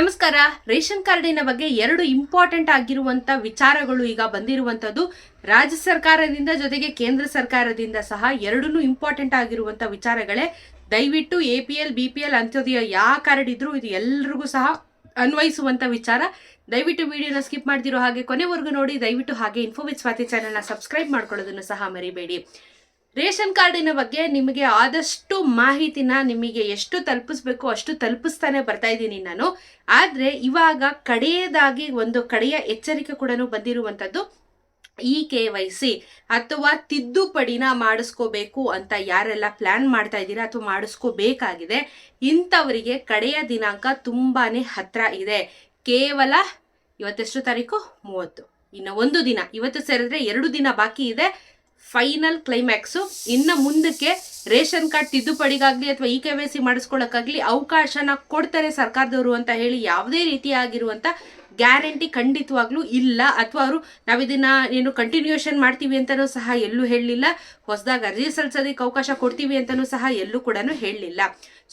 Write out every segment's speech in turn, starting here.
ನಮಸ್ಕಾರ. ರೇಷನ್ ಕಾರ್ಡಿನ ಬಗ್ಗೆ ಎರಡು ಇಂಪಾರ್ಟೆಂಟ್ ಆಗಿರುವಂತ ವಿಚಾರಗಳು ಈಗ ಬಂದಿರುವಂತದ್ದು, ರಾಜ್ಯ ಸರ್ಕಾರದಿಂದ ಜೊತೆಗೆ ಕೇಂದ್ರ ಸರ್ಕಾರದಿಂದ ಸಹ ಎರಡೂ ಇಂಪಾರ್ಟೆಂಟ್ ಆಗಿರುವಂತ ವಿಚಾರಗಳೇ. ದಯವಿಟ್ಟು A P L, B P L Antyodaya ಯಾವ ಕಾರ್ಡ್ ಇದ್ರು ಇದು ಎಲ್ರಿಗೂ ಸಹ ಅನ್ವಯಿಸುವಂತ ವಿಚಾರ. ದಯವಿಟ್ಟು ವಿಡಿಯೋನ ಸ್ಕಿಪ್ ಮಾಡ್ತಿರೋ ಹಾಗೆ ಕೊನೆವರೆಗೂ ನೋಡಿ. ದಯವಿಟ್ಟು ಹಾಗೆ ಇನ್ಫೋ ವಿತ್ ಸ್ವಾತಿ ಚಾನೆಲ್ನ ಸಬ್ಸ್ಕ್ರೈಬ್ ಮಾಡ್ಕೊಳ್ಳೋದನ್ನು ಸಹ ಮರಿಬೇಡಿ. ರೇಷನ್ ಕಾರ್ಡಿನ ಬಗ್ಗೆ ನಿಮಗೆ ಆದಷ್ಟು ಮಾಹಿತಿನ ನಿಮಗೆ ಎಷ್ಟು ತಲುಪಿಸ್ಬೇಕು ಅಷ್ಟು ತಲುಪಿಸ್ತಾನೆ ಬರ್ತಾ ಇದ್ದೀನಿ ನಾನು. ಆದರೆ ಇವಾಗ ಕಡೆಯದಾಗಿ ಒಂದು ಕಡೆಯ ಎಚ್ಚರಿಕೆ ಕೂಡ ಬಂದಿರುವಂಥದ್ದು ಇ ಕೆ ವೈ ಸಿ ಅಥವಾ ತಿದ್ದುಪಡಿನ ಮಾಡಿಸ್ಕೋಬೇಕು ಅಂತ ಯಾರೆಲ್ಲ ಪ್ಲ್ಯಾನ್ ಮಾಡ್ತಾ ಇದ್ದೀರಾ ಅಥವಾ ಮಾಡಿಸ್ಕೋಬೇಕಾಗಿದೆ, ಇಂಥವರಿಗೆ ಕಡೆಯ ದಿನಾಂಕ ತುಂಬಾ ಹತ್ರ ಇದೆ. ಕೇವಲ ಇವತ್ತೆಷ್ಟು ತಾರೀಕು? ಮೂವತ್ತು. ಇನ್ನು ಒಂದು ದಿನ. ಇವತ್ತು ಸೇರಿದ್ರೆ ಎರಡು ದಿನ ಬಾಕಿ ಇದೆ. ಫೈನಲ್ ಕ್ಲೈಮ್ಯಾಕ್ಸು ಇನ್ನು ಮುಂದಕ್ಕೆ ರೇಷನ್ ಕಾರ್ಡ್ ತಿದ್ದುಪಡಿಗಾಗ್ಲಿ ಅಥವಾ ಇ ಕೆ ವೈ ಸಿ ಮಾಡಿಸ್ಕೊಳ್ಳೋಕ್ಕಾಗ್ಲಿ ಅವಕಾಶನ ಕೊಡ್ತಾರೆ ಸರ್ಕಾರದವರು ಅಂತ ಹೇಳಿ ಯಾವುದೇ ರೀತಿಯಾಗಿರುವಂಥ ಗ್ಯಾರಂಟಿ ಖಂಡಿತವಾಗ್ಲೂ ಇಲ್ಲ. ಅಥವಾ ಅವರು ನಾವು ಇದನ್ನ ಏನು ಕಂಟಿನ್ಯೂಷನ್ ಮಾಡ್ತೀವಿ ಅಂತಲೂ ಸಹ ಎಲ್ಲೂ ಹೇಳಲಿಲ್ಲ. ಹೊಸದಾಗಿ ಅರ್ಜಿ ಸಲ್ಲಿಸೋದಕ್ಕೆ ಅವಕಾಶ ಕೊಡ್ತೀವಿ ಅಂತಲೂ ಸಹ ಎಲ್ಲೂ ಕೂಡ ಹೇಳಲಿಲ್ಲ.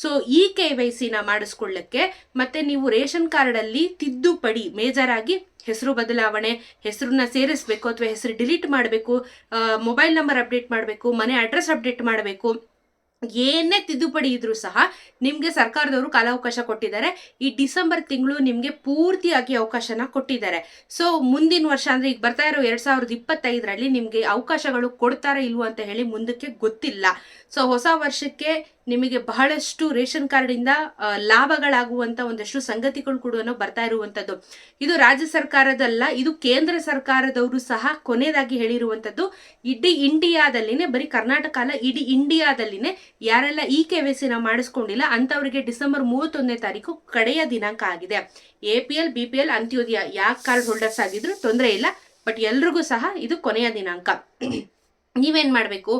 ಸೊ ಈ ಕೆ ವೈ ಸಿನ ಮಾಡಿಸ್ಕೊಳ್ಳಕ್ಕೆ ಮತ್ತೆ ನೀವು ರೇಷನ್ ಕಾರ್ಡಲ್ಲಿ ತಿದ್ದುಪಡಿ ಮೇಜರ್ ಆಗಿ ಹೆಸರು ಬದಲಾವಣೆ, ಹೆಸರನ್ನ ಸೇರಿಸಬೇಕು ಅಥವಾ ಹೆಸರು ಡಿಲೀಟ್ ಮಾಡಬೇಕು ಮೊಬೈಲ್ ನಂಬರ್ ಅಪ್ಡೇಟ್ ಮಾಡಬೇಕು, ಮನೆ ಅಡ್ರೆಸ್ ಅಪ್ಡೇಟ್ ಮಾಡಬೇಕು ಏನೇ ತಿದ್ದುಪಡಿ ಇದ್ರೂ ಸಹ ನಿಮಗೆ ಸರ್ಕಾರದವರು ಕಾಲಾವಕಾಶ ಕೊಟ್ಟಿದ್ದಾರೆ. ಈ ಡಿಸೆಂಬರ್ ತಿಂಗಳು ನಿಮಗೆ ಪೂರ್ತಿಯಾಗಿ ಅವಕಾಶನ ಕೊಟ್ಟಿದ್ದಾರೆ. ಸೊ ಮುಂದಿನ ವರ್ಷ ಅಂದ್ರೆ ಈಗ ಬರ್ತಾ ಇರೋ ಎರಡು ಸಾವಿರದ ಇಪ್ಪತ್ತೈದರಲ್ಲಿ ನಿಮಗೆ ಅವಕಾಶಗಳು ಕೊಡ್ತಾರೆ ಇಲ್ವೋ ಅಂತ ಹೇಳಿ ಮುಂದಕ್ಕೆ ಗೊತ್ತಿಲ್ಲ. ಸೊ ಹೊಸ ವರ್ಷಕ್ಕೆ ನಿಮಗೆ ಬಹಳಷ್ಟು ರೇಷನ್ ಕಾರ್ಡಿಂದ ಲಾಭಗಳಾಗುವಂಥ ಒಂದಷ್ಟು ಸಂಗತಿಗಳು ಕೂಡ ಬರ್ತಾ ಇರುವಂತದ್ದು. ಇದು ರಾಜ್ಯ ಸರ್ಕಾರದಲ್ಲ, ಇದು ಕೇಂದ್ರ ಸರ್ಕಾರದವರು ಸಹ ಕೊನೆಯದಾಗಿ ಹೇಳಿರುವಂತದ್ದು. ಇಡೀ ಇಂಡಿಯಾದಲ್ಲಿನೇ, ಬರೀ ಕರ್ನಾಟಕ ಅಲ್ಲ, ಇಡೀ ಇಂಡಿಯಾದಲ್ಲಿನೇ ಯಾರೆಲ್ಲ ಈ ಕೆ ವೈ ಸಿನ ಮಾಡಿಸ್ಕೊಂಡಿಲ್ಲ, ಅಂತವರಿಗೆ ಡಿಸೆಂಬರ್ ಮೂವತ್ತೊಂದನೇ ತಾರೀಕು ಕಡೆಯ ದಿನಾಂಕ ಆಗಿದೆ. A P L, B P L, Antyodaya, ಯಾಕೆ ಕಾರ್ಡ್ ಹೋಲ್ಡರ್ಸ್ ಆಗಿದ್ರು ತೊಂದರೆ ಇಲ್ಲ, ಬಟ್ ಎಲ್ರಿಗೂ ಸಹ ಇದು ಕೊನೆಯ ದಿನಾಂಕ. ನೀವೇನ್ ಮಾಡಬೇಕು?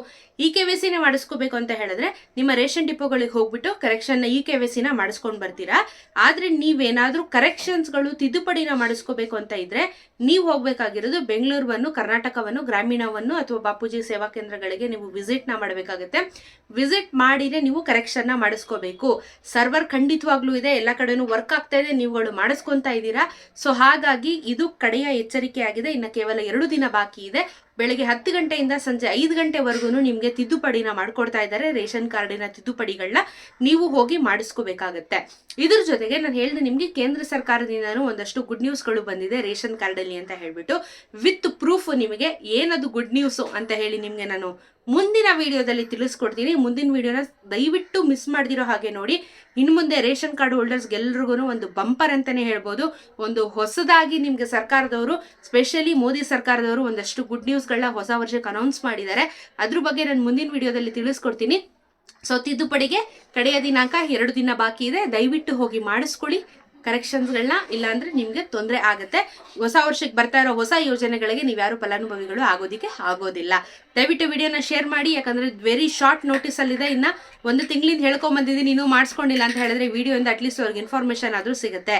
ಇ ಕೆ ವಿ ಸಿನ ಮಾಡಿಸ್ಕೋಬೇಕು ಅಂತ ಹೇಳಿದ್ರೆ ನಿಮ್ಮ ರೇಷನ್ ಡಿಪೋಗಳಿಗೆ ಹೋಗ್ಬಿಟ್ಟು ಕರೆಕ್ಷನ್ ಇ ಕೆ ವಿ ಸಿನ ಮಾಡಿಸ್ಕೊಂಡು ಬರ್ತೀರಾ? ಆದ್ರೆ ನೀವೇನಾದರೂ ಕರೆಕ್ಷನ್ಸ್ಗಳು ತಿದ್ದುಪಡಿನ ಮಾಡಿಸ್ಕೋಬೇಕು ಅಂತ ಇದ್ರೆ ನೀವು ಹೋಗ್ಬೇಕಾಗಿರೋದು ಬೆಂಗಳೂರನ್ನು ಕರ್ನಾಟಕವನ್ನು, ಗ್ರಾಮೀಣವನ್ನು ಅಥವಾ ಬಾಪೂಜಿ ಸೇವಾ ಕೇಂದ್ರಗಳಿಗೆ ನೀವು ವಿಸಿಟ್ನ ಮಾಡಬೇಕಾಗುತ್ತೆ. ವಿಸಿಟ್ ಮಾಡಿದರೆ ನೀವು ಕರೆಕ್ಷನ್ನ ಮಾಡಿಸ್ಕೋಬೇಕು. ಸರ್ವರ್ ಖಂಡಿತವಾಗ್ಲೂ ಇದೆ, ಎಲ್ಲ ಕಡೆನೂ ವರ್ಕ್ ಆಗ್ತಾ ಇದೆ, ನೀವುಗಳು ಮಾಡಿಸ್ಕೊಂತಾ ಇದ್ದೀರಾ? ಸೊ ಹಾಗಾಗಿ ಇದು ಕಡೆಯ ಎಚ್ಚರಿಕೆ ಆಗಿದೆ ಇನ್ನು ಕೇವಲ ಎರಡು ದಿನ ಬಾಕಿ ಇದೆ. ಬೆಳಗ್ಗೆ ಹತ್ತು ಗಂಟೆಯಿಂದ ಸಂಜೆ ಐದು ಗಂಟೆವರೆಗೂ ನಿಮಗೆ ತಿದ್ದುಪಡಿನ ಮಾಡ್ಕೊಡ್ತಾ ಇದ್ದಾರೆ. ರೇಷನ್ ಕಾರ್ಡಿನ ತಿದ್ದುಪಡಿಗಳನ್ನ ನೀವು ಹೋಗಿ ಮಾಡಿಸ್ಕೋಬೇಕಾಗತ್ತೆ. ಇದ್ರ ಜೊತೆಗೆ ನಾನು ಹೇಳಿದೆ ನಿಮಗೆ ಕೇಂದ್ರ ಸರ್ಕಾರದಿಂದನೂ ಒಂದಷ್ಟು ಗುಡ್ ನ್ಯೂಸ್ಗಳು ಬಂದಿದೆ. ರೇಷನ್ ಕಾರ್ಡಲ್ಲಿ ಅಂತ ಹೇಳ್ಬಿಟ್ಟು ವಿತ್ ಪ್ರೂಫ್ ನಿಮಗೆ ಏನದು ಗುಡ್ ನ್ಯೂಸು ಅಂತ ಹೇಳಿ ನಿಮಗೆ ನಾನು ಮುಂದಿನ ವಿಡಿಯೋದಲ್ಲಿ ತಿಳಿಸ್ಕೊಡ್ತೀನಿ. ಮುಂದಿನ ವಿಡಿಯೋನ ದಯವಿಟ್ಟು ಮಿಸ್ ಮಾಡ್ದಿರೋ ಹಾಗೆ ನೋಡಿ. ಇನ್ನು ಮುಂದೆ ರೇಷನ್ ಕಾರ್ಡ್ ಹೋಲ್ಡರ್ಸ್ಗೆಲ್ರಿಗೂ ಒಂದು ಬಂಪರ್ ಅಂತಲೇ ಹೇಳ್ಬೋದು. ಒಂದು ಹೊಸದಾಗಿ ನಿಮಗೆ ಸರ್ಕಾರದವರು ಸ್ಪೆಷಲಿ ಮೋದಿ ಸರ್ಕಾರದವರು ಒಂದಷ್ಟು ಗುಡ್ ನ್ಯೂಸ್ಗಳನ್ನ ಹೊಸ ವರ್ಷಕ್ಕೆ ಅನೌನ್ಸ್ ಮಾಡಿದ್ದಾರೆ. ಅದ್ರ ಬಗ್ಗೆ ನಾನು ಮುಂದಿನ ವಿಡಿಯೋದಲ್ಲಿ ತಿಳಿಸ್ಕೊಡ್ತೀನಿ. ಸೊ ತಿದ್ದುಪಡಿಗೆ ಕಡೆಯ ದಿನಾಂಕ ಎರಡು ದಿನ ಬಾಕಿ ಇದೆ. ದಯವಿಟ್ಟು ಹೋಗಿ ಮಾಡಿಸ್ಕೊಳ್ಳಿ. ಕರೆಕ್ಷನ್ಸ್ಗಳನ್ನ ಇಲ್ಲಾಂದ್ರೆ ನಿಮಗೆ ತೊಂದರೆ ಆಗುತ್ತೆ. ಹೊಸ ವರ್ಷಕ್ಕೆ ಬರ್ತಾ ಇರೋ ಹೊಸ ಯೋಜನೆಗಳಿಗೆ ನೀವು ಯಾರು ಫಲಾನುಭವಿಗಳು ಆಗೋದಿಕ್ಕೆ ಆಗೋದಿಲ್ಲ. ದಯವಿಟ್ಟು ವಿಡಿಯೋನ ಶೇರ್ ಮಾಡಿ, ಯಾಕಂದ್ರೆ ವೆರಿ ಶಾರ್ಟ್ ನೋಟಿಸ್ ಅಲ್ಲಿದೆ. ಇನ್ನ ಒಂದು ತಿಂಗಳಿಂದ ಹೇಳ್ಕೊಂಬಂದಿದ್ದೀನಿ ನೀನು ಮಾಡಿಸ್ಕೊಂಡಿಲ್ಲ ಅಂತ ಹೇಳಿದ್ರೆ ವಿಡಿಯೋಯಿಂದ ಅಟ್ಲೀಸ್ಟ್ ಅವ್ರಿಗೆ ಇನ್ಫಾರ್ಮೇಶನ್ ಆದರೂ ಸಿಗುತ್ತೆ.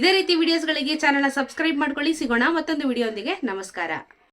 ಇದೇ ರೀತಿ ವಿಡಿಯೋಸ್ಗಳಿಗೆ ಚಾನಲ್ನ ಸಬ್ಸ್ಕ್ರೈಬ್ ಮಾಡ್ಕೊಳ್ಳಿ. ಸಿಗೋಣ ಮತ್ತೊಂದು ವಿಡಿಯೋಂದಿಗೆ. ನಮಸ್ಕಾರ.